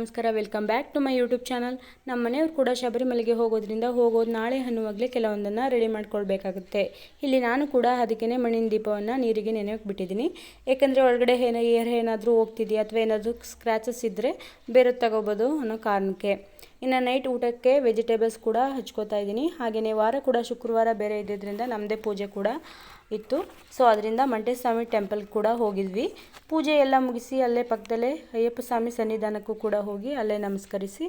ನಮಸ್ಕಾರ welcome back to my YouTube channel ನಮ್ಮ ಮನೆಯವರು ಕೂಡ ಶಬರಿಮಲೆಗೆ ಹೋಗೋದ್ರಿಂದ ಹೋಗೋದು ನಾಳೆ ಅನ್ನುವಾಗಲೇ ಕೆಲವೊಂದನ್ನು ರೆಡಿ ಮಾಡ್ಕೊಳ್ಬೇಕಾಗುತ್ತೆ. ಇಲ್ಲಿ ನಾನು ಕೂಡ ಅದಕ್ಕೇ ಮಣ್ಣಿನ ದೀಪವನ್ನು ನೀರಿಗೆ ನೆನೆಯೋಕೆ ಬಿಟ್ಟಿದ್ದೀನಿ. ಏಕೆಂದರೆ ಒಳಗಡೆ ಏನೋ, ಏರ್ ಏನಾದರೂ ಹೋಗ್ತಿದೆಯಾ ಅಥವಾ ಏನಾದರೂ ಸ್ಕ್ರ್ಯಾಚಸ್ ಇದ್ದರೆ ಬೇರೆ ತಗೋಬೋದು ಅನ್ನೋ ಕಾರಣಕ್ಕೆ. ಇನ್ನು ನೈಟ್ ಊಟಕ್ಕೆ ವೆಜಿಟೇಬಲ್ಸ್ ಕೂಡ ಹಚ್ಕೋತಾ ಇದ್ದೀನಿ. ಹಾಗೆಯೇ ವಾರ ಕೂಡ ಶುಕ್ರವಾರ ಬೇರೆ ಇದ್ದಿದ್ದರಿಂದ ನಮ್ಮದೇ ಪೂಜೆ ಕೂಡ ಇತ್ತು. ಸೊ ಅದರಿಂದ ಮಂಟೇಸ್ವಾಮಿ ಟೆಂಪಲ್ ಕೂಡ ಹೋಗಿದ್ವಿ. ಪೂಜೆ ಎಲ್ಲ ಮುಗಿಸಿ ಅಲ್ಲೇ ಪಕ್ಕದಲ್ಲೇ ಅಯ್ಯಪ್ಪ ಸ್ವಾಮಿ ಸನ್ನಿಧಾನಕ್ಕೂ ಕೂಡ ಹೋಗಿ ಅಲ್ಲೇ ನಮಸ್ಕರಿಸಿ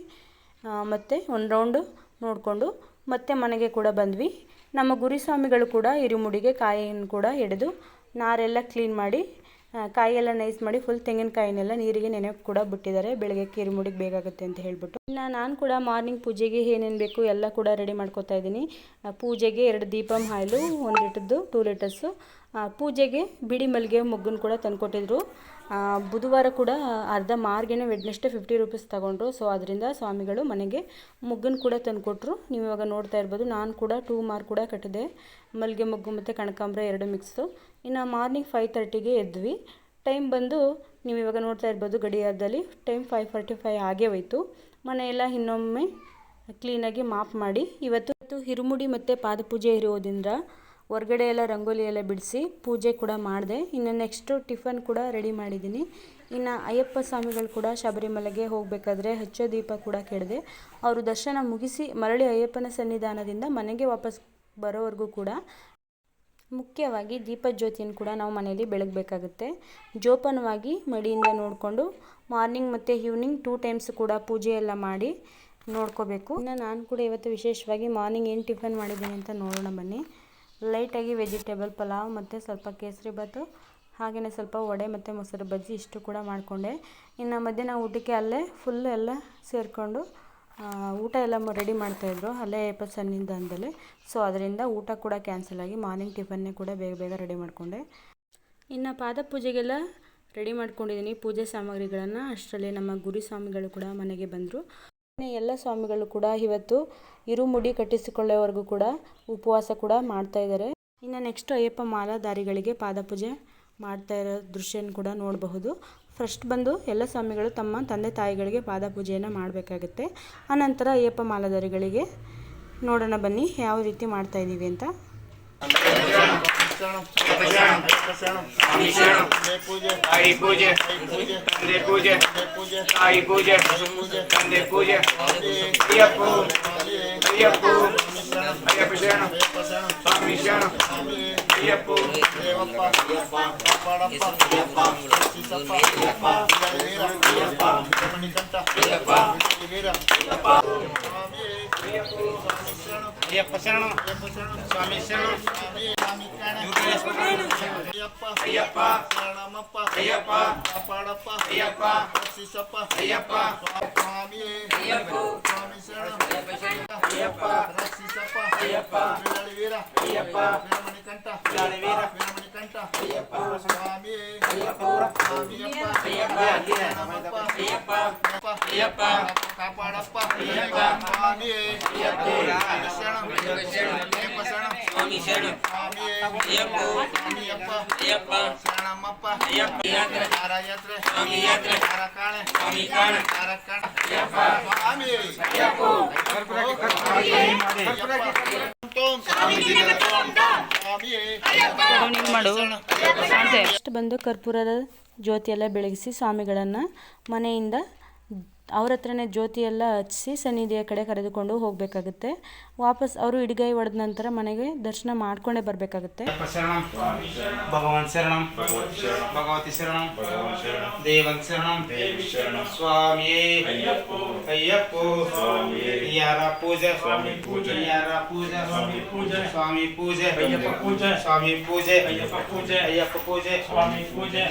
ಮತ್ತು ಒಂದು ರೌಂಡು ನೋಡಿಕೊಂಡು ಮತ್ತೆ ಮನೆಗೆ ಕೂಡ ಬಂದ್ವಿ. ನಮ್ಮ ಗುರುಸ್ವಾಮಿಗಳು ಕೂಡ ಇರುಮುಡಿಗೆ ಕಾಯಿಯನ್ನು ಕೂಡ ಹಿಡಿದು ನಾರೆಲ್ಲ ಕ್ಲೀನ್ ಮಾಡಿ ಕಾಯಿಯೆಲ್ಲ ನೈಸ್ ಮಾಡಿ ಫುಲ್ ತೆಂಗಿನಕಾಯಿನೆಲ್ಲ ನೀರಿಗೆ ನೆನೆಯೋಕೆ ಕೂಡ ಬಿಟ್ಟಿದ್ದಾರೆ. ಬೆಳಗ್ಗೆ ಕಿರುಮುಡಿಗೆ ಬೇಕಾಗುತ್ತೆ ಅಂತ ಹೇಳ್ಬಿಟ್ಟು. ಇಲ್ಲ, ನಾನು ಕೂಡ ಮಾರ್ನಿಂಗ್ ಪೂಜೆಗೆ ಏನೇನು ಬೇಕು ಎಲ್ಲ ಕೂಡ ರೆಡಿ ಮಾಡ್ಕೋತಾ ಇದ್ದೀನಿ. ಪೂಜೆಗೆ ಎರಡು ದೀಪಂ ಹಾಯಿಲು, ಒಂದು ಲೀಟರ್ದು ಟೂ ಲೀಟರ್ಸು ಪೂಜೆಗೆ ಬಿಡಿ ಮಲ್ಲಿಗೆ ಮೊಗ್ಗನ್ನು ಕೂಡ ತಂದುಕೊಟ್ಟಿದ್ರು. ಬುಧವಾರ ಕೂಡ ಅರ್ಧ ಮಾರ್ಗೇನೆ ವೆಡ್ನೆಸ್ಟೆ ಫಿಫ್ಟಿ ರುಪೀಸ್ ತಗೊಂಡ್ರು. ಸೊ ಅದರಿಂದ ಸ್ವಾಮಿಗಳು ಮನೆಗೆ ಮುಗ್ಗನ್ನು ಕೂಡ ತಂದುಕೊಟ್ರು. ನೀವು ಇವಾಗ ನೋಡ್ತಾ ಇರ್ಬೋದು, ನಾನು ಕೂಡ ಟೂ ಮಾರ್ಕ್ ಕೂಡ ಕಟ್ಟಿದೆ. ಮಲ್ಲಿಗೆ ಮೊಗ್ಗು ಮತ್ತು ಕನಕಾಂಬ್ರ ಎರಡು ಮಿಕ್ಸು ಇನ್ನು ಮಾರ್ನಿಂಗ್ ಫೈವ್ ತರ್ಟಿಗೆ ಎದ್ವಿ. ಟೈಮ್ ಬಂದು ನೀವು ಇವಾಗ ನೋಡ್ತಾ ಇರ್ಬೋದು, ಗಡಿಯಾರದಲ್ಲಿ ಟೈಮ್ ಫೈವ್ ಫಾರ್ಟಿ ಫೈವ್ ಆಗೇ ಹೋಯಿತು ಮನೆಯೆಲ್ಲ ಇನ್ನೊಮ್ಮೆ ಕ್ಲೀನಾಗಿ ಮಾಪ್ ಮಾಡಿ. ಇವತ್ತು ಹಿರುಮುಡಿ ಮತ್ತು ಪಾದಪೂಜೆ ಇರೋದ್ರಿಂದ ಹೊರ್ಗಡೆ ಎಲ್ಲ ರಂಗೋಲಿ ಎಲ್ಲ ಬಿಡಿಸಿ ಪೂಜೆ ಕೂಡ ಮಾಡಿದೆ. ಇನ್ನು ನೆಕ್ಸ್ಟು ಟಿಫನ್ ಕೂಡ ರೆಡಿ ಮಾಡಿದ್ದೀನಿ. ಇನ್ನು ಅಯ್ಯಪ್ಪ ಸ್ವಾಮಿಗಳು ಕೂಡ ಶಬರಿಮಲೆಗೆ ಹೋಗಬೇಕಾದ್ರೆ ಹಚ್ಚೋ ದೀಪ ಕೂಡ ಕೆಡದೆ. ಅವರು ದರ್ಶನ ಮುಗಿಸಿ ಮರಳಿ ಅಯ್ಯಪ್ಪನ ಸನ್ನಿಧಾನದಿಂದ ಮನೆಗೆ ವಾಪಸ್ ಬರೋವರೆಗೂ ಕೂಡ ಮುಖ್ಯವಾಗಿ ದೀಪ ಜ್ಯೋತಿಯನ್ನು ಕೂಡ ನಾವು ಮನೆಯಲ್ಲಿ ಬೆಳಗಬೇಕಾಗುತ್ತೆ. ಜೋಪಾನವಾಗಿ ಮಡಿಯಿಂದ ನೋಡಿಕೊಂಡು ಮಾರ್ನಿಂಗ್ ಮತ್ತು ಈವ್ನಿಂಗ್ ಟೂ ಟೈಮ್ಸ್ ಕೂಡ ಪೂಜೆ ಎಲ್ಲ ಮಾಡಿ ನೋಡ್ಕೋಬೇಕು. ಇನ್ನು ನಾನು ಕೂಡ ಇವತ್ತು ವಿಶೇಷವಾಗಿ ಮಾರ್ನಿಂಗ್ ಏನು ಟಿಫನ್ ಮಾಡಿದ್ದೀನಿ ಅಂತ ನೋಡೋಣ ಬನ್ನಿ. ಲೈಟಾಗಿ ವೆಜಿಟೇಬಲ್ ಪಲಾವ್ ಮತ್ತು ಸ್ವಲ್ಪ ಕೇಸರಿ ಭಾತು ಹಾಗೆಯೇ ಸ್ವಲ್ಪ ವಡೆ ಮತ್ತು ಮೊಸರು ಬಜ್ಜಿ ಇಷ್ಟು ಕೂಡ ಮಾಡಿಕೊಂಡೆ. ಇನ್ನು ಮಧ್ಯಾಹ್ನ ಊಟಕ್ಕೆ ಅಲ್ಲೇ ಫುಲ್ ಎಲ್ಲ ಸೇರಿಕೊಂಡು ಊಟ ಎಲ್ಲ ರೆಡಿ ಮಾಡ್ತಾಯಿದ್ರು ಅಲ್ಲೇ ಸನ್ನಿಂದ ಸನ್ನಿಧಾನದಲ್ಲೇ ಸೊ ಅದರಿಂದ ಊಟ ಕೂಡ ಕ್ಯಾನ್ಸಲ್ ಆಗಿ ಮಾರ್ನಿಂಗ್ ಟಿಫನ್ನೇ ಕೂಡ ಬೇಗ ಬೇಗ ರೆಡಿ ಮಾಡಿಕೊಂಡೆ. ಇನ್ನು ಪಾದ ಪೂಜೆಗೆಲ್ಲ ರೆಡಿ ಮಾಡ್ಕೊಂಡಿದ್ದೀನಿ. ಪೂಜೆ ಸಾಮಗ್ರಿಗಳನ್ನು, ಅಷ್ಟರಲ್ಲಿ ನಮ್ಮ ಗುರು ಸ್ವಾಮಿಗಳು ಕೂಡ ಮನೆಗೆ ಬಂದರು. ಎಲ್ಲ ಸ್ವಾಮಿಗಳು ಕೂಡ ಇವತ್ತು ಇರುಮುಡಿ ಕಟ್ಟಿಸಿಕೊಳ್ಳೋವರೆಗೂ ಕೂಡ ಉಪವಾಸ ಕೂಡ ಮಾಡ್ತಾ ಇದ್ದಾರೆ. ಇನ್ನು ನೆಕ್ಸ್ಟ್ ಅಯ್ಯಪ್ಪ ಮಾಲಾಧಾರಿಗಳಿಗೆ ಪಾದಪೂಜೆ ಮಾಡ್ತಾ ಇರೋ ದೃಶ್ಯನ ಕೂಡ ನೋಡಬಹುದು. ಫಸ್ಟ್ ಬಂದು ಎಲ್ಲ ಸ್ವಾಮಿಗಳು ತಮ್ಮ ತಂದೆ ತಾಯಿಗಳಿಗೆ ಪಾದಪೂಜೆಯನ್ನು ಮಾಡಬೇಕಾಗುತ್ತೆ. ಆನಂತರ ಅಯ್ಯಪ್ಪ ಮಾಲಾಧಾರಿಗಳಿಗೆ ನೋಡೋಣ ಬನ್ನಿ, ಯಾವ ರೀತಿ ಮಾಡ್ತಾ ಇದ್ದೀವಿ ಅಂತ. ತಾಯಿ ಪೂಜೆ ತಂದೆ ಪೂಜೆ ತಾಯಿ ಪೂಜೆ ತಂದೆ ಪೂಜೆ ಅಯ್ಯಪ್ಪು ಅಯ್ಯಪ್ಪು ಅಯ್ಯಪ್ಪ ಶರಣ ಸ್ವಾಮಿ ಶರಣ ಅಯ್ಯಪ್ಪು ಅಯ್ಯಪ್ಪ ಶರಣ ಸ್ವಾಮಿ ಶರಣ ಅಯ್ಯಪ್ಪ ಶರಣಮಪ್ಪ ಅಯ್ಯಪ್ಪ ಕಾಪಾಡಪ್ಪ ಅಯ್ಯಪ್ಪ ರಕ್ಷಿಸಪ್ಪ ಅಯ್ಯಪ್ಪ ಸ್ವಾಮಿಯೇ ಸ್ವಾಮಿ ಶರಣ ಅಯ್ಯಪ್ಪ ರಕ್ಷಿಸಪ್ಪ ಅಯ್ಯಪ್ಪ ಬಿಡಳಿ ವೀರ ಅಯ್ಯಪ್ಪ ವೀರಮಣಿ ಕಂಠ ಬಿಡಾಳಿ ವೀರ ವೀರಮಣಿ ಕಂಠ ಅಯ್ಯಪ್ಪ ಸ್ವಾಮಿಯೇ ಅಯ್ಯಪ್ಪ ಸ್ವಾಮಿಯಪ್ಪ ಅಯ್ಯಪ್ಪ ಶರಣಮಪ್ಪ ಅಯ್ಯಪ್ಪ ಅಯ್ಯಪ್ಪ ಕಾಪಾಡಪ್ಪ ಅಯ್ಯಪ್ಪ ಸ್ವಾಮಿಯೇ ಅಯ್ಯಪ್ಪ ಶರಣ ಅಯ್ಯಪ್ಪ ಶರಣ ಸ್ವಾಮಿ ಶರಣ ಸ್ವಾಮಿಯೇ ಅಯ್ಯಪ್ಪ. ನೆಕ್ಸ್ಟ್ ಬಂದು ಕರ್ಪೂರದ ಜ್ಯೋತಿ ಎಲ್ಲ ಬೆಳಗಿಸಿ ಸ್ವಾಮಿಗಳನ್ನು ಮನೆಯಿಂದ ಅವ್ರ ಹತ್ರನೇ ಜ್ಯೋತಿ ಎಲ್ಲ ಹಚ್ಚಿಸಿ ಸನ್ನಿಧಿಯ ಕಡೆ ಕರೆದುಕೊಂಡು ಹೋಗಬೇಕಾಗುತ್ತೆ. ವಾಪಸ್ ಅವರು ಇಡಿಗೈ ಹೊಡೆದ ನಂತರ ಮನೆಗೆ ದರ್ಶನ ಮಾಡ್ಕೊಂಡೇ ಬರಬೇಕಾಗುತ್ತೆ. ಅಯ್ಯಪ್ಪ ಭಗವಾನ್ ಶರಣಂ ಭಗವತಿ ಶರಣಂ ದೇವನ್ ಶರಣಂ ಸ್ವಾಮಿಯೇ ಅಯ್ಯಪ್ಪೋ ಯಾರ ಪೂಜೆ ಸ್ವಾಮಿ ಪೂಜೆ. ಯಾರ ಪೂಜೆ ಸ್ವಾಮಿ ಪೂಜೆ. ಸ್ವಾಮಿ ಪೂಜೆ ಅಯ್ಯಪ್ಪ ಪೂಜೆ. ಸ್ವಾಮಿ ಪೂಜೆ ಅಯ್ಯಪ್ಪ ಪೂಜೆ. ಅಯ್ಯಪ್ಪ ಪೂಜೆ. ಸ್ವಾಮಿ ಪೂಜೆ.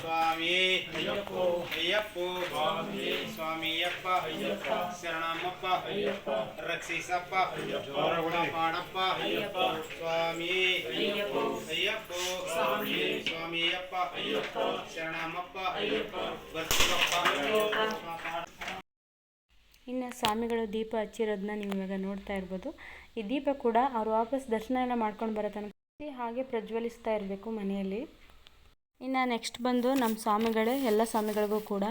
ಸ್ವಾಮಿ. ಅಯ್ಯಪ್ಪೋ. ಅಯ್ಯಪ್ಪೋ. ಸ್ವಾಮಿಯಪ್ಪ ಅಯ್ಯಪ್ಪ. ಶರಣಮ್ಮಪ್ಪ. ಅಯ್ಯಪ್ಪ. ರಕ್ಷಿಸಪ್ಪ. ಪಾಡಪ್ಪ. ಅಯ್ಯಪ್ಪ. ಸ್ವಾಮಿ. ಅಯ್ಯಪ್ಪ. ಅಯ್ಯಪ್ಪ. ಸ್ವಾಮಿ. ಸ್ವಾಮಿಯಪ್ಪ ಅಯ್ಯಪ್ಪ. ಶರಣಮ್ಮಪ್ಪ. ಅಯ್ಯಪ್ಪ. ಬರ್ತೀವಪ್ಪ. ಇನ್ನು ಸ್ವಾಮಿಗಳು ದೀಪ ಹಚ್ಚಿರೋದನ್ನ ನೀವು ಇವಾಗ ನೋಡ್ತಾ ಇರ್ಬೋದು. ಈ ದೀಪ ಕೂಡ ಅವ್ರು ವಾಪಸ್ ದರ್ಶನ ಎಲ್ಲ ಮಾಡ್ಕೊಂಡು ಬರೋ ತನಕ ಹಾಗೆ ಪ್ರಜ್ವಲಿಸ್ತಾ ಇರಬೇಕು ಮನೆಯಲ್ಲಿ. ಇನ್ನು ನೆಕ್ಸ್ಟ್ ಬಂದು ನಮ್ಮ ಸ್ವಾಮಿಗಳೇ, ಎಲ್ಲ ಸ್ವಾಮಿಗಳಿಗೂ ಕೂಡ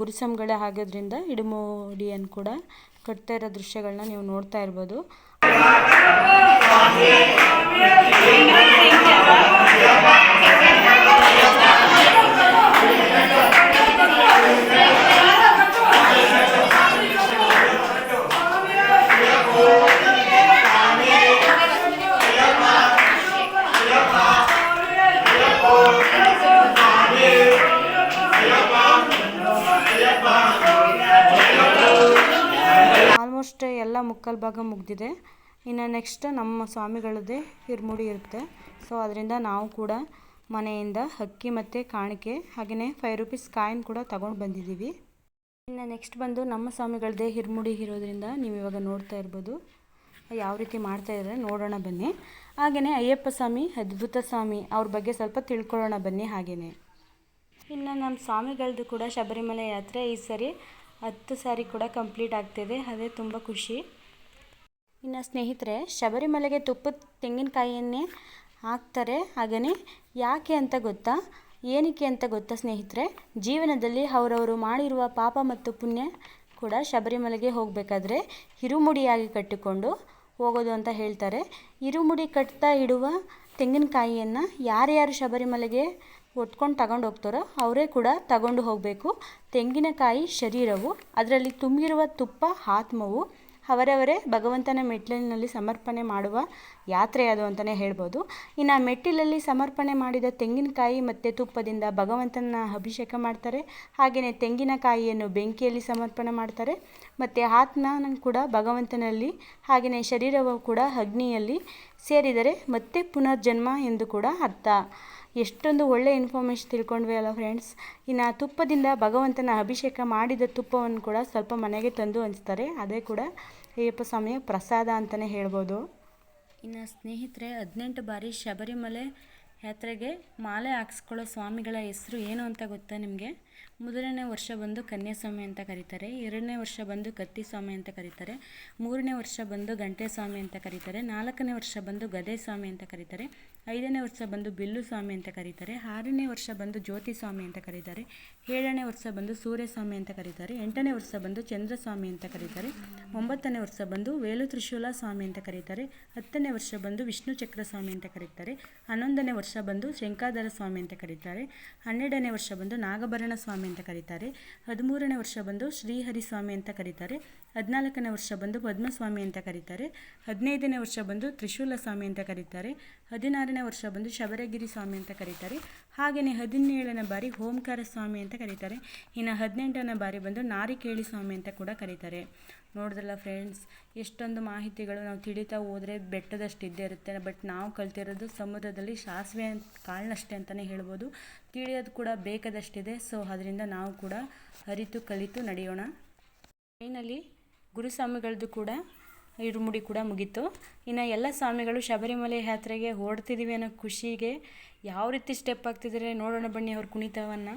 ಗುರುಸ್ವಾಮಿಗಳೇ ಆಗೋದ್ರಿಂದ ಹಿಡಿಮೋಡಿಯನ್ನು ಕೂಡ ಕಟ್ತಾ ಇರೋ ದೃಶ್ಯಗಳನ್ನ ನೀವು ನೋಡ್ತಾ ಇರ್ಬೋದು. ಆಲ್ಮೋಸ್ಟ್ ಎಲ್ಲ ಮುಕ್ಕಾಲು ಭಾಗ ಮುಗಿದಿದೆ. ಇನ್ನು ನೆಕ್ಸ್ಟ್ ನಮ್ಮ ಸ್ವಾಮಿಗಳದ್ದೇ ಹಿರ್ಮುಡಿ ಇರುತ್ತೆ. ಸೊ ಅದರಿಂದ ನಾವು ಕೂಡ ಮನೆಯಿಂದ ಅಕ್ಕಿ ಮತ್ತು ಕಾಣಿಕೆ ಹಾಗೆಯೇ ಫೈವ್ ರುಪೀಸ್ ಕಾಯಿನ್ ಕೂಡ ತಗೊಂಡು ಬಂದಿದ್ದೀವಿ. ಇನ್ನು ನೆಕ್ಸ್ಟ್ ಬಂದು ನಮ್ಮ ಸ್ವಾಮಿಗಳದ್ದೇ ಹಿರ್ಮುಡಿ ಇರೋದ್ರಿಂದ ನೀವು ಇವಾಗ ನೋಡ್ತಾ ಇರ್ಬೋದು. ಯಾವ ರೀತಿ ಮಾಡ್ತಾ ಇದ್ದಾರೆ ನೋಡೋಣ ಬನ್ನಿ. ಹಾಗೆಯೇ ಅಯ್ಯಪ್ಪ ಸ್ವಾಮಿ, ಅದ್ಭುತ ಸ್ವಾಮಿ ಅವ್ರ ಬಗ್ಗೆ ಸ್ವಲ್ಪ ತಿಳ್ಕೊಳ್ಳೋಣ ಬನ್ನಿ ಹಾಗೆಯೇ ಇನ್ನು ನಮ್ಮ ಸ್ವಾಮಿಗಳದ್ದು ಕೂಡ ಶಬರಿಮಲೆ ಯಾತ್ರೆ ಈ ಸರಿ ಹತ್ತು ಸಾರಿ ಕೂಡ ಕಂಪ್ಲೀಟ್ ಆಗ್ತಿದೆ, ಅದೇ ತುಂಬ ಖುಷಿ. ಇನ್ನು ಸ್ನೇಹಿತರೆ, ಶಬರಿಮಲೆಗೆ ತುಪ್ಪದ ತೆಂಗಿನಕಾಯಿಯನ್ನೇ ಹಾಕ್ತಾರೆ ಹಾಗೆಯೇ ಯಾಕೆ ಅಂತ ಗೊತ್ತಾ? ಏನಕ್ಕೆ ಅಂತ ಗೊತ್ತಾ ಸ್ನೇಹಿತರೆ? ಜೀವನದಲ್ಲಿ ಅವರವರು ಮಾಡಿರುವ ಪಾಪ ಮತ್ತು ಪುಣ್ಯ ಕೂಡ ಶಬರಿಮಲೆಗೆ ಹೋಗಬೇಕಾದ್ರೆ ಹಿರುಮುಡಿಯಾಗಿ ಕಟ್ಟಿಕೊಂಡು ಹೋಗೋದು ಅಂತ ಹೇಳ್ತಾರೆ. ಇರುಮುಡಿ ಕಟ್ತಾ ಇಡುವ ತೆಂಗಿನಕಾಯಿಯನ್ನು ಯಾರ್ಯಾರು ಶಬರಿಮಲೆಗೆ ಒಟ್ಕೊಂಡು ತಗೊಂಡು ಹೋಗ್ತಾರೋ, ಅವರೇ ಕೂಡ ತಗೊಂಡು ಹೋಗಬೇಕು. ತೆಂಗಿನಕಾಯಿ ಶರೀರವು, ಅದರಲ್ಲಿ ತುಂಬಿರುವ ತುಪ್ಪ, ಆತ್ಮವು ಅವರವರೇ ಭಗವಂತನ ಮೆಟ್ಟಿಲಿನಲ್ಲಿ ಸಮರ್ಪಣೆ ಮಾಡುವ ಯಾತ್ರೆ ಅದು ಅಂತಲೇ ಹೇಳ್ಬೋದು. ಇನ್ನು ಮೆಟ್ಟಿಲಲ್ಲಿ ಸಮರ್ಪಣೆ ಮಾಡಿದ ತೆಂಗಿನಕಾಯಿ ಮತ್ತು ತುಪ್ಪದಿಂದ ಭಗವಂತನ ಅಭಿಷೇಕ ಮಾಡ್ತಾರೆ. ಹಾಗೆಯೇ ತೆಂಗಿನಕಾಯಿಯನ್ನು ಬೆಂಕಿಯಲ್ಲಿ ಸಮರ್ಪಣೆ ಮಾಡ್ತಾರೆ. ಮತ್ತು ಆತ್ಮನ ಕೂಡ ಭಗವಂತನಲ್ಲಿ, ಹಾಗೆಯೇ ಶರೀರವು ಕೂಡ ಅಗ್ನಿಯಲ್ಲಿ ಸೇರಿದರೆ ಮತ್ತೆ ಪುನರ್ಜನ್ಮ ಎಂದು ಕೂಡ ಅರ್ಥ. ಎಷ್ಟೊಂದು ಒಳ್ಳೆ ಇನ್ಫಾರ್ಮೇಷನ್ ತಿಳ್ಕೊಂಡ್ವಿ ಅಲ್ಲ ಫ್ರೆಂಡ್ಸ್ ಇನ್ನು ತುಪ್ಪದಿಂದ ಭಗವಂತನ ಅಭಿಷೇಕ ಮಾಡಿದ ತುಪ್ಪವನ್ನು ಕೂಡ ಸ್ವಲ್ಪ ಮನೆಗೆ ತಂದು ಹಂಚ್ತಾರೆ. ಅದೇ ಕೂಡ ಅಯ್ಯಪ್ಪ ಸ್ವಾಮಿಯ ಪ್ರಸಾದ ಅಂತಲೇ ಹೇಳ್ಬೋದು. ಇನ್ನು ಸ್ನೇಹಿತರೆ, ಹದಿನೆಂಟು ಬಾರಿ ಶಬರಿಮಲೆ ಯಾತ್ರೆಗೆ ಮಾಲೆ ಹಾಕ್ಸ್ಕೊಳ್ಳೋ ಸ್ವಾಮಿಗಳ ಹೆಸರು ಏನು ಅಂತ ಗೊತ್ತಾ ನಿಮಗೆ? ಮೊದಲನೇ ವರ್ಷ ಬಂದು ಕನ್ಯಾಸ್ವಾಮಿ ಅಂತ ಕರೀತಾರೆ, ಎರಡನೇ ವರ್ಷ ಬಂದು ಕತ್ತಿ ಸ್ವಾಮಿ ಅಂತ ಕರೀತಾರೆ, ಮೂರನೇ ವರ್ಷ ಬಂದು ಗಂಟೆ ಸ್ವಾಮಿ ಅಂತ ಕರೀತಾರೆ, ನಾಲ್ಕನೇ ವರ್ಷ ಬಂದು ಗದೆ ಸ್ವಾಮಿ ಅಂತ ಕರೀತಾರೆ. ಐದನೇ ವರ್ಷ ಬಂದು ಬಿಲ್ಲು ಸ್ವಾಮಿ ಅಂತ ಕರೀತಾರೆ ಆರನೇ ವರ್ಷ ಬಂದು ಜ್ಯೋತಿ ಸ್ವಾಮಿ ಅಂತ ಕರೀತಾರೆ ಏಳನೇ ವರ್ಷ ಬಂದು ಸೂರ್ಯ ಸ್ವಾಮಿ ಅಂತ ಕರೀತಾರೆ ಎಂಟನೇ ವರ್ಷ ಬಂದು ಚಂದ್ರಸ್ವಾಮಿ ಅಂತ ಕರೀತಾರೆ ಒಂಬತ್ತನೇ ವರ್ಷ ಬಂದು ವೇಲು ತ್ರಿಶೂಲ ಸ್ವಾಮಿ ಅಂತ ಕರೀತಾರೆ ಹತ್ತನೇ ವರ್ಷ ಬಂದು ವಿಷ್ಣು ಚಕ್ರ ಸ್ವಾಮಿ ಅಂತ ಕರೀತಾರೆ ಹನ್ನೊಂದನೇ ವರ್ಷ ಬಂದು ಶಂಕಾಧರ ಸ್ವಾಮಿ ಅಂತ ಕರೀತಾರೆ ಹನ್ನೆರಡನೇ ವರ್ಷ ಬಂದು ನಾಗಭರಣ ಸ್ವಾಮಿ ಅಂತ ಕರೀತಾರೆ ಹದಿಮೂರನೇ ವರ್ಷ ಬಂದು ಶ್ರೀಹರಿ ಸ್ವಾಮಿ ಅಂತ ಕರೀತಾರೆ ಹದಿನಾಲ್ಕನೇ ವರ್ಷ ಬಂದು ಪದ್ಮಸ್ವಾಮಿ ಅಂತ ಕರೀತಾರೆ ಹದಿನೈದನೇ ವರ್ಷ ಬಂದು ತ್ರಿಶೂಲ ಸ್ವಾಮಿ ಅಂತ ಕರೀತಾರೆ ಹದಿನಾರನೇ ವರ್ಷ ಬಂದು ಶಬರಗಿರಿ ಸ್ವಾಮಿ ಅಂತ ಕರೀತಾರೆ. ಹಾಗೆಯೇ ಹದಿನೇಳನೇ ಬಾರಿ ಓಂಕಾರ ಸ್ವಾಮಿ ಅಂತ ಕರೀತಾರೆ. ಇನ್ನು ಹದಿನೆಂಟನೇ ಬಾರಿ ಬಂದು ನಾರಿಕೇಳಿ ಸ್ವಾಮಿ ಅಂತ ಕೂಡ ಕರೀತಾರೆ. ನೋಡಿದ್ರಲ್ಲ ಫ್ರೆಂಡ್ಸ್ ಎಷ್ಟೊಂದು ಮಾಹಿತಿಗಳು ನಾವು ತಿಳಿತಾ ಹೋದರೆ ಬೆಟ್ಟದಷ್ಟು ಇದ್ದೇ ಇರುತ್ತೆ. ಬಟ್ ನಾವು ಕಲ್ತಿರೋದು ಸಮುದ್ರದಲ್ಲಿ ಸಾಸಿವೆ ಕಾಳನಷ್ಟೇ ಅಂತಲೇ ಹೇಳ್ಬೋದು. ತಿಳಿಯೋದು ಕೂಡ ಬೇಕಾದಷ್ಟಿದೆ. ಸೊ ಅದರಿಂದ ನಾವು ಕೂಡ ಅರಿತು ಕಲಿತು ನಡೆಯೋಣ. ಫೈನಲಿ ಗುರುಸ್ವಾಮಿಗಳದ್ದು ಕೂಡ ಇರುಮುಡಿ ಕೂಡ ಮುಗೀತು. ಇನ್ನು ಎಲ್ಲ ಸ್ವಾಮಿಗಳು ಶಬರಿಮಲೆ ಯಾತ್ರೆಗೆ ಹೊರಡ್ತಿದ್ದೀವಿ ಅನ್ನೋ ಖುಷಿಗೆ ಯಾವ ರೀತಿ ಸ್ಟೆಪ್ ಆಗ್ತಿದ್ದಾರೆ ನೋಡೋಣ ಬನ್ನಿ ಅವ್ರ ಕುಣಿತವನ್ನು.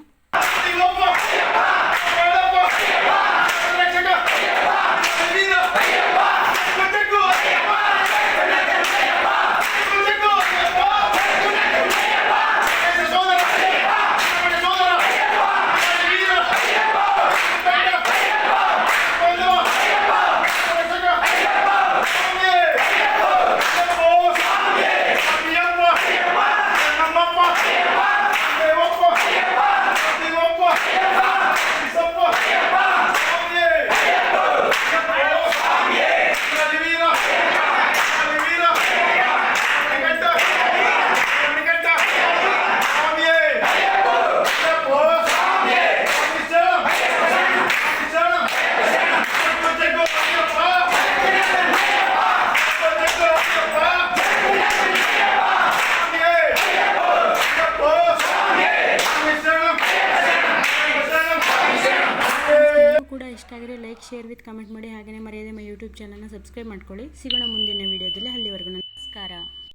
ವಿತ್ ಕಮೆಂಟ್ ಮಾಡಿ ಹಾಗೆಯೇ ಮರೆಯದೆ ಮೈ ಯೂಟ್ಯೂಬ್ ಚಾನಲ್ನ ಸಬ್ಸ್ಕ್ರೈಬ್ ಮಾಡ್ಕೊಳ್ಳಿ. ಸಿಗೋಣ ಮುಂದಿನ ವೀಡಿಯೋದಲ್ಲಿ. ಅಲ್ಲಿವರೆಗೂ ನಮಸ್ಕಾರ.